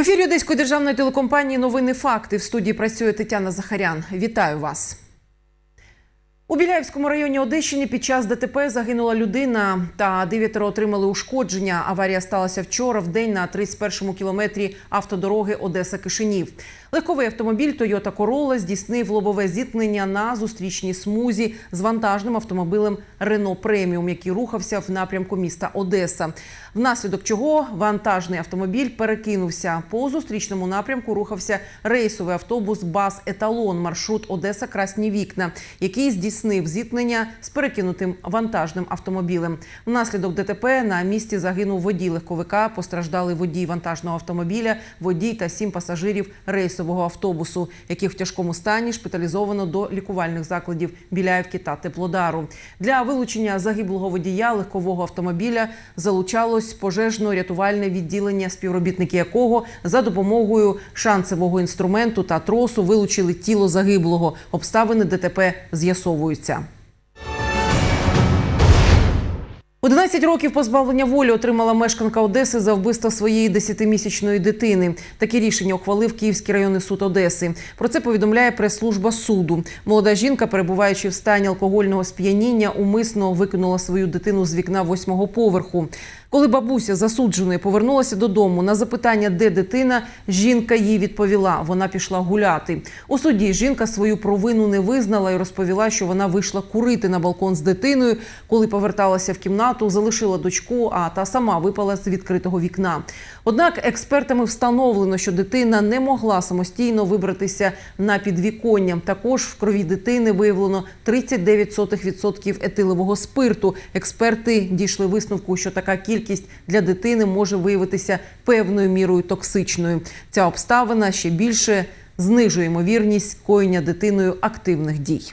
В ефірі Одеської державної телекомпанії Новини Факти в студії працює Тетяна Захарян. Вітаю вас. У Біляївському районі Одещини під час ДТП загинула людина та дев'ятеро отримали ушкодження. Аварія сталася вчора в день на 31-му кілометрі автодороги Одеса-Кишинів. Легковий автомобіль Toyota Corolla здійснив лобове зіткнення на зустрічній смузі з вантажним автомобілем Renault Premium, який рухався в напрямку міста Одеса. Внаслідок чого вантажний автомобіль перекинувся по зустрічному напрямку. Рухався рейсовий автобус Бас Еталон маршрут Одеса Красні Вікна, який здійснив зіткнення з перекинутим вантажним автомобілем. Внаслідок ДТП на місці загинув водій легковика. Постраждали водій вантажного автомобіля, водій та сім пасажирів рейсового автобусу, яких в тяжкому стані шпиталізовано до лікувальних закладів Біляївки та Теплодару. Для вилучення загиблого водія легкового автомобіля залучалось пожежно-рятувальне відділення, співробітники якого за допомогою шансового інструменту та тросу вилучили тіло загиблого. Обставини ДТП з'ясовуються. 11 років позбавлення волі отримала мешканка Одеси за вбивство своєї 10-місячної дитини. Таке рішення ухвалив Київський районний суд Одеси. Про це повідомляє прес-служба суду. Молода жінка, перебуваючи в стані алкогольного сп'яніння, умисно викинула свою дитину з вікна восьмого поверху. Коли бабуся засудженої повернулася додому на запитання, де дитина, жінка їй відповіла, вона пішла гуляти. У суді жінка свою провину не визнала і розповіла, що вона вийшла курити на балкон з дитиною. Коли поверталася в кімнату, залишила дочку, а та сама випала з відкритого вікна. Однак експертами встановлено, що дитина не могла самостійно вибратися на підвіконня. Також в крові дитини виявлено 39% етилового спирту. Експерти дійшли висновку, що така кількість для дитини може виявитися певною мірою токсичною. Ця обставина ще більше знижує ймовірність коєння дитиною активних дій.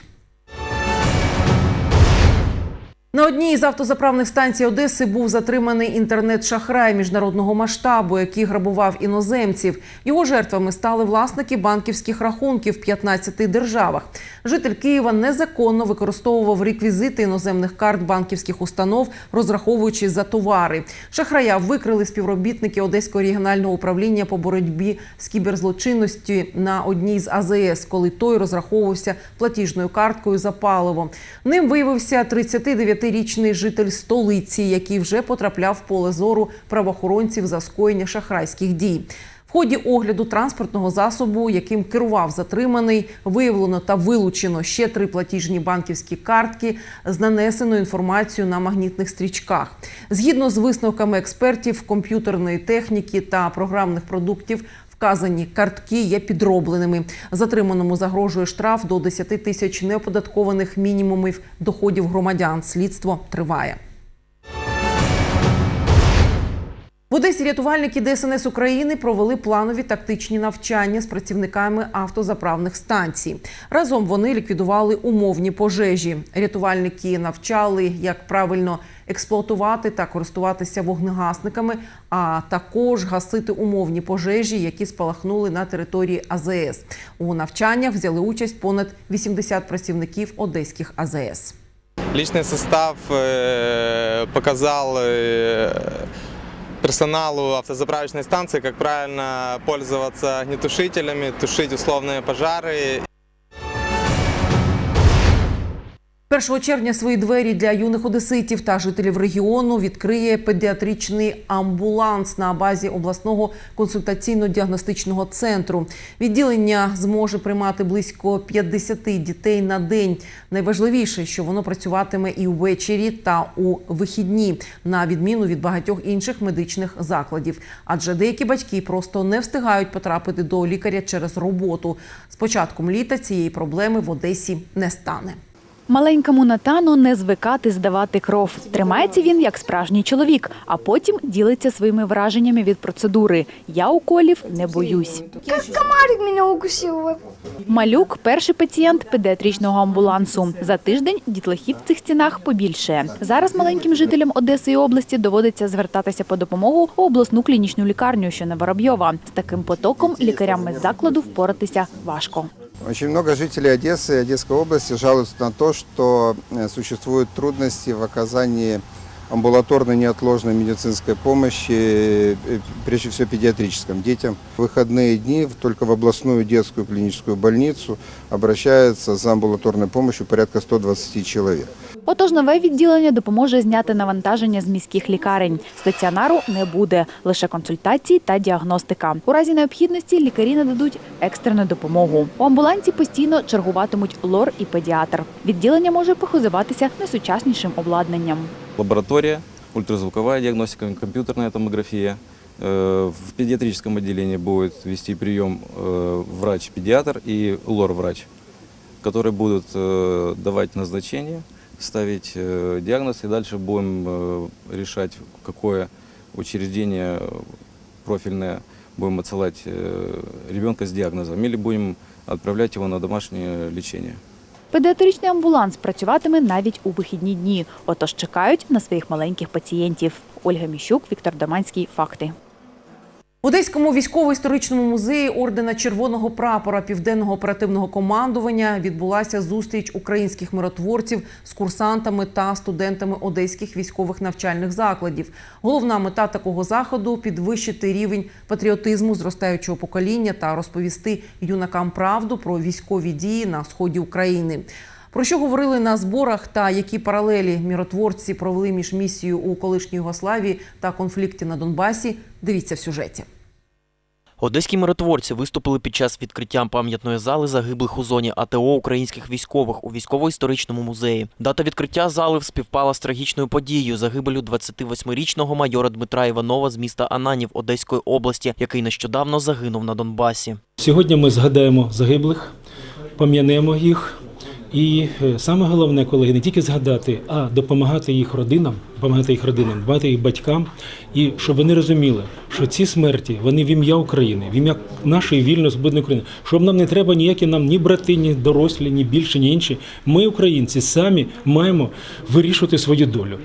На одній із автозаправних станцій Одеси був затриманий інтернет-шахрай міжнародного масштабу, який грабував іноземців. Його жертвами стали власники банківських рахунків в 15 державах. Житель Києва незаконно використовував реквізити іноземних карт банківських установ, розраховуючи за товари. Шахрая викрили співробітники Одеського регіонального управління по боротьбі з кіберзлочинністю на одній з АЗС, коли той розраховувався платіжною карткою за паливо. Ним виявився 39-річний житель столиці, який вже потрапляв в поле зору правоохоронців за скоєння шахрайських дій. В ході огляду транспортного засобу, яким керував затриманий, виявлено та вилучено ще три платіжні банківські картки з нанесеною інформацією на магнітних стрічках. Згідно з висновками експертів комп'ютерної техніки та програмних продуктів. Вказані картки є підробленими. Затриманому загрожує штраф до 10 тисяч неоподаткованих мінімумів доходів громадян. Слідство триває. В Одесі рятувальники ДСНС України провели планові тактичні навчання з працівниками автозаправних станцій. Разом вони ліквідували умовні пожежі. Рятувальники навчали, як правильно експлуатувати та користуватися вогнегасниками, а також гасити умовні пожежі, які спалахнули на території АЗС. У навчаннях взяли участь понад 80 працівників одеських АЗС. Личный состав э, показал э, персоналу автозаправочной станции, как правильно пользоваться огнетушителями, тушить условные пожары 1 червня свої двері для юних одеситів та жителів регіону відкриє педіатричний амбуланс на базі обласного консультаційно-діагностичного центру. Відділення зможе приймати близько 50 дітей на день. Найважливіше, що воно працюватиме і ввечері та у вихідні, на відміну від багатьох інших медичних закладів. Адже деякі батьки просто не встигають потрапити до лікаря через роботу. З початком літа цієї проблеми в Одесі не стане. Маленькому Натану не звикати здавати кров. Тримається він як справжній чоловік, а потім ділиться своїми враженнями від процедури. Я уколів не боюсь. Комарик меня укусил. Малюк перший пацієнт педіатричного амбулансу. За тиждень дітлахів в цих стінах побільше. Зараз маленьким жителям Одеси і області доводиться звертатися по допомогу у обласну клінічну лікарню, що на Воробйова. З таким потоком лікарям із закладу впоратися важко. Очень много жителей Одессы и Одесской области жалуются на то, что э, существуют трудности в оказании амбулаторной неотложной медицинской помощи, э, прежде всего педиатрическим детям. В выходные дни в- только в областную детскую клиническую больницу обращается за амбулаторной помощью порядка 120 человек. Отож, нове відділення допоможе зняти навантаження з міських лікарень. Стаціонару не буде, лише консультації та діагностика. У разі необхідності лікарі нададуть екстрену допомогу. У амбулансі постійно чергуватимуть лор і педіатр. Відділення може похизуватися найсучаснішим обладнанням. лаборатория, ультразвуковая диагностика, компьютерная томография. Э, В педиатрическом отделении будет вести прием э, врач-педиатр и лор-врач, которые будут э, давать назначение, ставить э, диагноз, и дальше будем э, решать, в какое учреждение профильное будем отсылать э, ребенка с диагнозом или будем отправлять его на домашнее лечение. Педіатричний амбуланс працюватиме навіть у вихідні дні. Отож чекають на своїх маленьких пацієнтів. Ольга Міщук, Віктор Даманський. Факти. Одеському військово-історичному музеї ордена Червоного прапора Південного оперативного командування відбулася зустріч українських миротворців з курсантами та студентами одеських військових навчальних закладів. Головна мета такого заходу підвищити рівень патріотизму зростаючого покоління та розповісти юнакам правду про військові дії на сході України. Про що говорили на зборах та які паралелі міротворці провели між місією у колишній Югославії та конфлікті на Донбасі? Дивіться в сюжеті. Одеські миротворці виступили під час відкриття пам'ятної зали загиблих у зоні АТО українських військових у військово-історичному музеї. Дата відкриття зали співпала з трагічною подією загибелю 28-річного майора Дмитра Іванова з міста Ананів Одеської області, який нещодавно загинув на Донбасі. Сьогодні ми згадаємо загиблих, пам'янемо їх. І е, саме головне, колеги, не тільки згадати, а допомагати їх родинам, допомагати їх родинам, допомагати їх батькам, і щоб вони розуміли, що ці смерті вони в ім'я України, в ім'я нашої вільної свободної України. Щоб нам не треба ніякі нам ні брати, ні дорослі, ні більше, ні інші. Ми, українці, самі маємо вирішувати свою долю.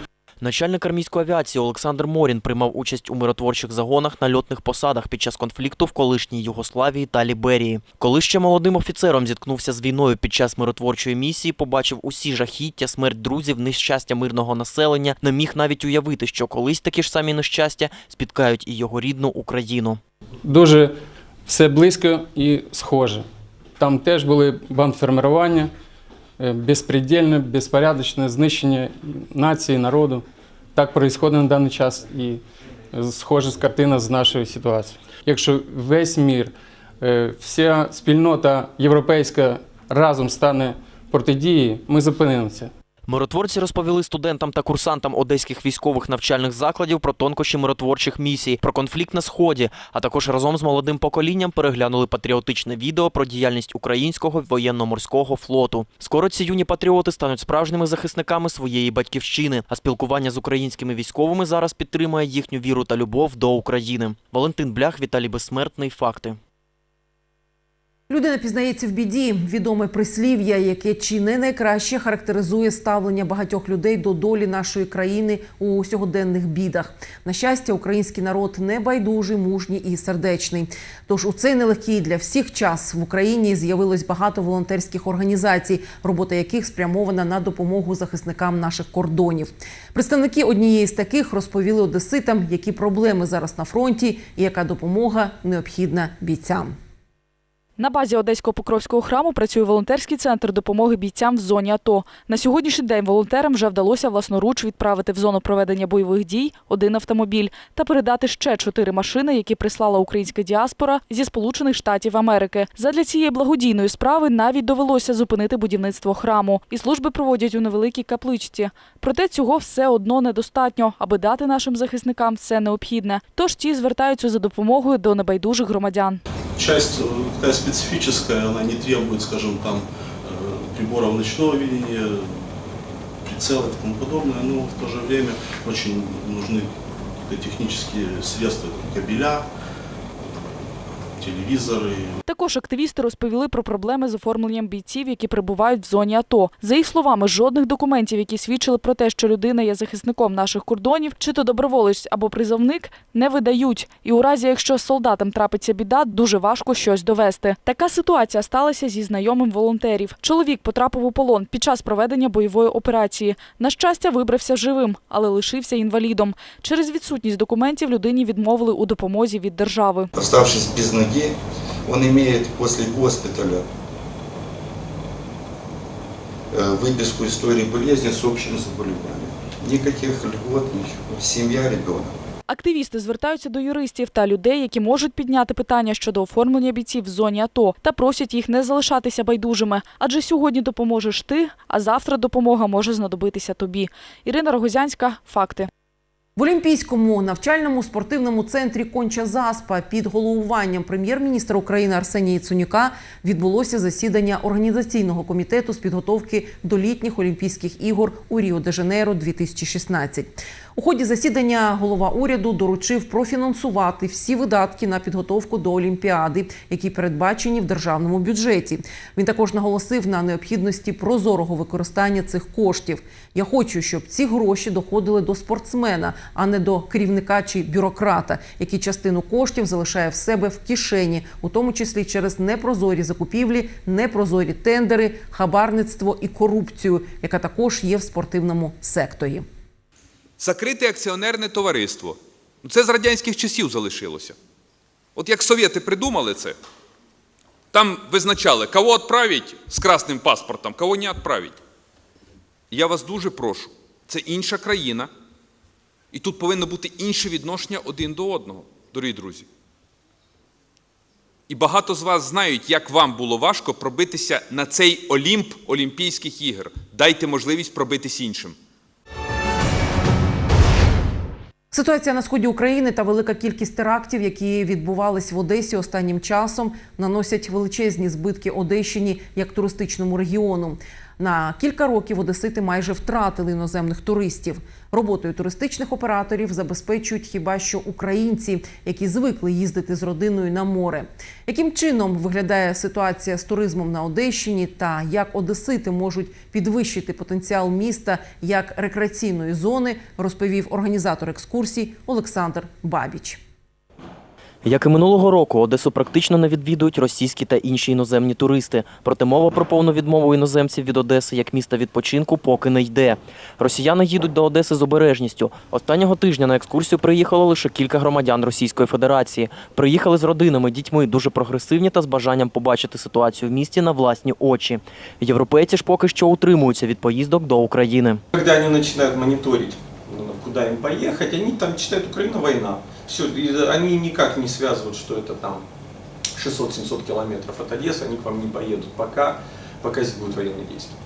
Начальник армійської авіації Олександр Морін приймав участь у миротворчих загонах на льотних посадах під час конфлікту в колишній Югославії та Ліберії. Коли ще молодим офіцером зіткнувся з війною під час миротворчої місії, побачив усі жахіття, смерть друзів, нещастя мирного населення, не міг навіть уявити, що колись такі ж самі нещастя спіткають і його рідну Україну. дуже все близько і схоже. Там теж були бандформирування, е, безпредельне, безпорядочне знищення нації, народу. Так происходит на даний час і е, схожа картина з нашою ситуацією. Якщо весь мір, е, вся спільнота європейська разом стане протидії, ми зупинимося. Миротворці розповіли студентам та курсантам одеських військових навчальних закладів про тонкощі миротворчих місій, про конфлікт на сході, а також разом з молодим поколінням переглянули патріотичне відео про діяльність українського воєнно-морського флоту. Скоро ці юні патріоти стануть справжніми захисниками своєї батьківщини. А спілкування з українськими військовими зараз підтримує їхню віру та любов до України. Валентин Блях, Віталій Безсмертний. Факти. Людина пізнається в біді. Відоме прислів'я, яке чи не найкраще характеризує ставлення багатьох людей до долі нашої країни у сьогоденних бідах. На щастя, український народ не байдужий, мужній і сердечний. Тож у цей нелегкий для всіх час в Україні з'явилось багато волонтерських організацій, робота яких спрямована на допомогу захисникам наших кордонів. Представники однієї з таких розповіли одеситам, які проблеми зараз на фронті і яка допомога необхідна бійцям. На базі Одеського Покровського храму працює волонтерський центр допомоги бійцям в зоні АТО. На сьогоднішній день волонтерам вже вдалося власноруч відправити в зону проведення бойових дій один автомобіль та передати ще чотири машини, які прислала українська діаспора зі Сполучених Штатів Америки. Задля цієї благодійної справи навіть довелося зупинити будівництво храму, і служби проводять у невеликій капличці. Проте цього все одно недостатньо, аби дати нашим захисникам все необхідне. Тож ті звертаються за допомогою до небайдужих громадян. Часть э, такая специфическая, она не требует, скажем, там э, приборов ночного видения, прицелов и тому подобное, но в то же время очень нужны технические средства, кабеля, телевизоры, Також активісти розповіли про проблеми з оформленням бійців, які перебувають в зоні АТО. За їх словами, жодних документів, які свідчили про те, що людина є захисником наших кордонів, чи то доброволець або призовник, не видають. І у разі, якщо солдатам трапиться біда, дуже важко щось довести. Така ситуація сталася зі знайомим волонтерів. Чоловік потрапив у полон під час проведення бойової операції. На щастя, вибрався живим, але лишився інвалідом. Через відсутність документів людині відмовили у допомозі від держави. Оставшись без ноги, он имеет после госпиталя э, выписку истории болезни с общим заболеванием. Никаких льгот, ничего. Семья, ребенок. Активісти звертаються до юристів та людей, які можуть підняти питання щодо оформлення бійців в зоні АТО, та просять їх не залишатися байдужими. Адже сьогодні допоможеш ти, а завтра допомога може знадобитися тобі. Ірина Рогозянська, факти. В Олімпійському навчальному спортивному центрі Конча Заспа під головуванням прем'єр-міністра України Арсенія Цунюка відбулося засідання організаційного комітету з підготовки до літніх Олімпійських ігор у Ріо-де-Жанейро 2016. У ході засідання голова уряду доручив профінансувати всі видатки на підготовку до Олімпіади, які передбачені в державному бюджеті. Він також наголосив на необхідності прозорого використання цих коштів. Я хочу, щоб ці гроші доходили до спортсмена, а не до керівника чи бюрократа, який частину коштів залишає в себе в кишені, у тому числі через непрозорі закупівлі, непрозорі тендери, хабарництво і корупцію, яка також є в спортивному секторі. Закрите акціонерне товариство. Ну, Це з радянських часів залишилося. От як совєти придумали це, там визначали, кого відправити з красним паспортом, кого не відправити. Я вас дуже прошу, це інша країна, і тут повинно бути інше відношення один до одного, дорогі друзі. І багато з вас знають, як вам було важко пробитися на цей Олімп Олімпійських ігор. Дайте можливість пробитись іншим. Ситуація на сході України та велика кількість терактів, які відбувались в Одесі останнім часом, наносять величезні збитки Одещині як туристичному регіону. На кілька років Одесити майже втратили іноземних туристів. Роботою туристичних операторів забезпечують хіба що українці, які звикли їздити з родиною на море. Яким чином виглядає ситуація з туризмом на Одещині та як одесити можуть підвищити потенціал міста як рекреаційної зони, розповів організатор екскурсій Олександр Бабіч. Як і минулого року, Одесу практично не відвідують російські та інші іноземні туристи. Проте мова про повну відмову іноземців від Одеси як міста відпочинку поки не йде. Росіяни їдуть до Одеси з обережністю. Останнього тижня на екскурсію приїхало лише кілька громадян Російської Федерації. Приїхали з родинами, дітьми, дуже прогресивні та з бажанням побачити ситуацію в місті на власні очі. Європейці ж поки що утримуються від поїздок до України. Когда они начинают мониторить, ну, куда им поехать, они там читают Украина война Все, и они никак не связывают, что это там 600-700 километров от Одессы, они к вам не поедут, пока, пока здесь будут военные действия.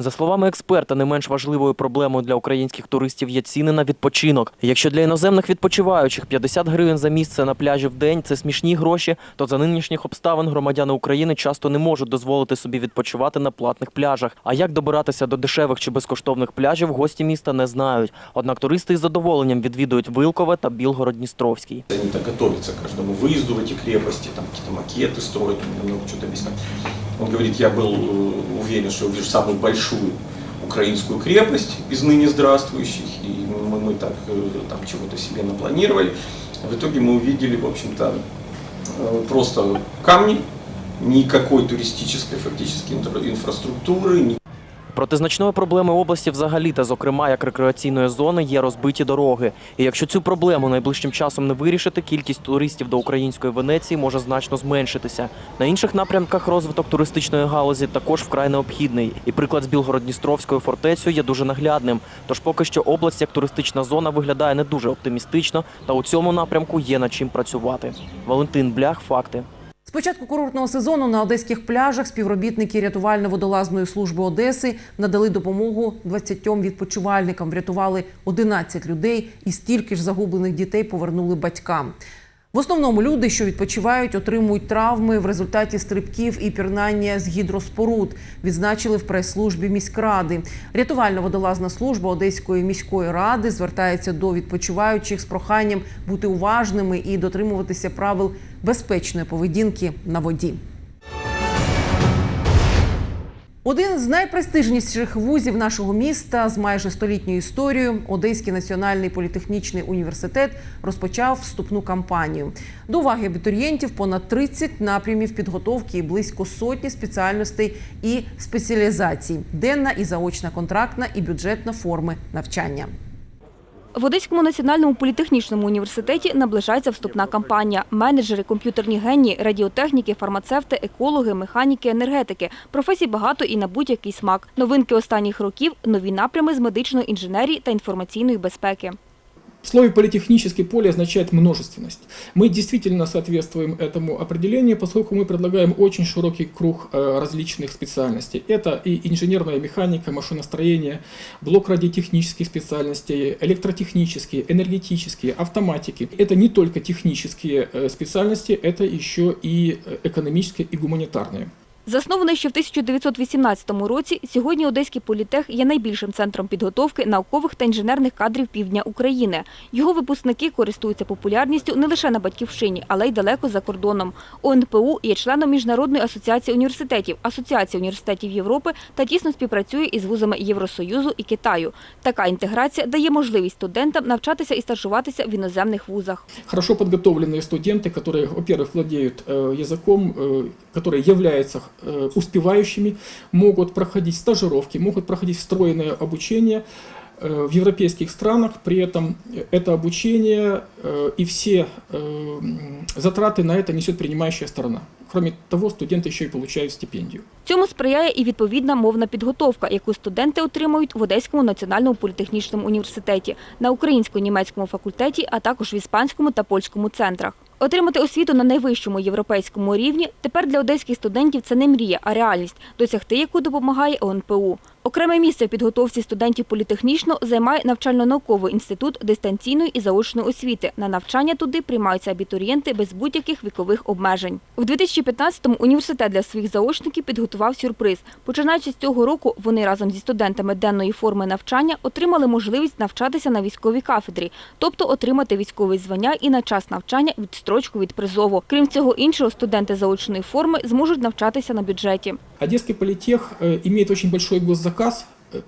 За словами експерта, не менш важливою проблемою для українських туристів є ціни на відпочинок. Якщо для іноземних відпочиваючих 50 гривень за місце на пляжі в день це смішні гроші, то за нинішніх обставин громадяни України часто не можуть дозволити собі відпочивати на платних пляжах. А як добиратися до дешевих чи безкоштовних пляжів, гості міста не знають. Однак туристи із задоволенням відвідують Вилкове та Білгород-Дністровський. Они так готовятся к каждому выезду в эти крепости, там какие-то макеты строят, он мне много чего-то объясняет. Он говорит, я был э, уверен, что увижу самую большую украинскую крепость из ныне здравствующих, и мы, мы так э, там чего-то себе напланировали. В итоге мы увидели, в общем-то, э, просто камни, никакой туристической фактически инфра- инфраструктуры, ни- Проте значною проблемою області взагалі та, зокрема, як рекреаційної зони, є розбиті дороги. І якщо цю проблему найближчим часом не вирішити, кількість туристів до української Венеції може значно зменшитися. На інших напрямках розвиток туристичної галузі також вкрай необхідний. І приклад з Білгород-Дністровською фортецею є дуже наглядним. Тож поки що область як туристична зона виглядає не дуже оптимістично, та у цьому напрямку є над чим працювати. Валентин Блях, факти. Початку курортного сезону на одеських пляжах співробітники рятувально-водолазної служби Одеси надали допомогу 20 відпочивальникам, врятували 11 людей і стільки ж загублених дітей повернули батькам. В основному люди, що відпочивають, отримують травми в результаті стрибків і пірнання з гідроспоруд, відзначили в прес-службі міськради. Рятувально-водолазна служба Одеської міської ради звертається до відпочиваючих з проханням бути уважними і дотримуватися правил безпечної поведінки на воді. Один з найпрестижніших вузів нашого міста з майже столітньою історією Одеський національний політехнічний університет розпочав вступну кампанію. До уваги абітурієнтів понад 30 напрямів підготовки і близько сотні спеціальностей і спеціалізацій, денна і заочна контрактна і бюджетна форми навчання. В Одеському національному політехнічному університеті наближається вступна кампанія. Менеджери, комп'ютерні генії, радіотехніки, фармацевти, екологи, механіки, енергетики. Професій багато і на будь-який смак. Новинки останніх років – нові напрями з медичної інженерії та інформаційної безпеки. Слово политехнический поле означает множественность. Мы действительно соответствуем этому определению, поскольку мы предлагаем очень широкий круг э, различных специальностей. Это и инженерная механика, машиностроение, блок радиотехнических специальностей, электротехнические, энергетические, автоматики. Это не только технические э, специальности, это еще и э, экономические и гуманитарные. Заснований ще в 1918 році, сьогодні Одеський політех є найбільшим центром підготовки наукових та інженерних кадрів півдня України. Його випускники користуються популярністю не лише на батьківщині, але й далеко за кордоном. ОНПУ є членом Міжнародної асоціації університетів, Асоціації університетів Європи та тісно співпрацює із вузами Євросоюзу і Китаю. Така інтеграція дає можливість студентам навчатися і стажуватися в іноземних вузах. хорошо подготовленные студенты, которые, во-первых, владеют э, языком, э, которые являются э, успевающими, могут проходить стажировки, могут проходить встроенное обучение э, в европейских странах. При этом это обучение э, и все э, м, затраты на это несет принимающая сторона. Кроме того, студенты еще и получают стипендию. Цьому сприяє і відповідна мовна підготовка, яку студенти отримують в Одеському національному політехнічному університеті, на українсько-німецькому факультеті, а також в іспанському та польському центрах. Отримати освіту на найвищому європейському рівні тепер для одеських студентів це не мрія, а реальність, досягти яку допомагає ОНПУ. Окреме місце в підготовці студентів політехнічно займає навчально-науковий інститут дистанційної і заочної освіти. На навчання туди приймаються абітурієнти без будь-яких вікових обмежень. В 2015-му університет для своїх заочників підготував сюрприз. Починаючи з цього року, вони разом зі студентами денної форми навчання отримали можливість навчатися на військовій кафедрі, тобто отримати військове звання і на час навчання відстрочку від призову. Крім цього іншого, студенти заочної форми зможуть навчатися на бюджеті. Одесский политех э, имеет очень большой госзаказ, э,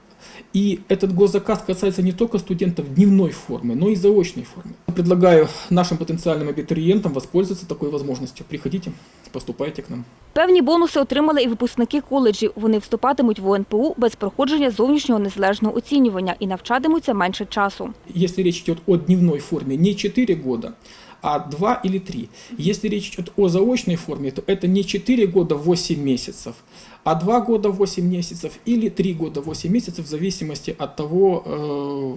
и этот госзаказ касается не только студентов дневной формы, но и заочной формы. Предлагаю нашим потенциальным абитуриентам воспользоваться такой возможностью. Приходите, поступайте к нам. Певні бонуси отримали і випускники коледжів. Вони вступатимуть в ОНПУ без проходження зовнішнього незалежного оцінювання і навчатимуться менше часу. Если речь идет о дневной форме, не 4 года, а 2 или 3. Если речь идет о заочной форме, то это не 4 года 8 месяцев, а 2 года 8 месяцев или 3 года 8 месяцев в зависимости от того, э,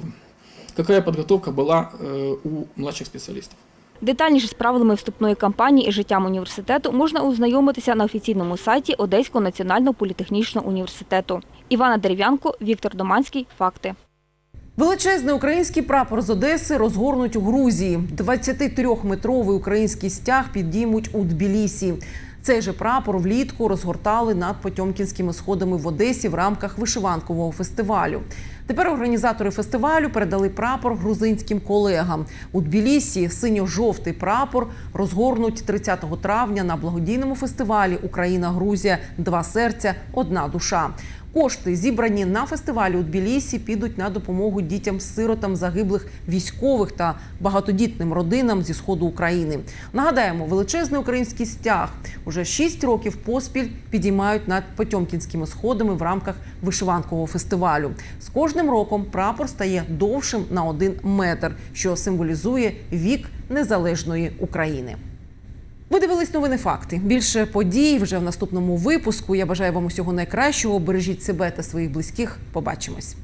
какая подготовка была э, у младших специалистов. Детальніше з правилами вступної кампанії і життям університету можна ознайомитися на офіційному сайті Одеського національного політехнічного університету. Івана Дерев'янко, Віктор Доманський. Факти. Величезний український прапор з Одеси розгорнуть у Грузії. 23-метровий український стяг підіймуть у Тбілісі. Цей же прапор влітку розгортали над Потьомкінськими сходами в Одесі в рамках вишиванкового фестивалю. Тепер організатори фестивалю передали прапор грузинським колегам. У Тбілісі синьо-жовтий прапор розгорнуть 30 травня на благодійному фестивалі Україна-Грузія Два серця, одна душа. Кошти, зібрані на фестивалі у Тбілісі, підуть на допомогу дітям-сиротам загиблих військових та багатодітним родинам зі сходу України. Нагадаємо, величезний український стяг уже 6 років поспіль підіймають над Потьомкінськими сходами в рамках вишиванкового фестивалю. З кожним роком прапор стає довшим на один метр, що символізує вік незалежної України. Ви дивились новини факти. Більше подій вже в наступному випуску. Я бажаю вам усього найкращого. Бережіть себе та своїх близьких. Побачимось.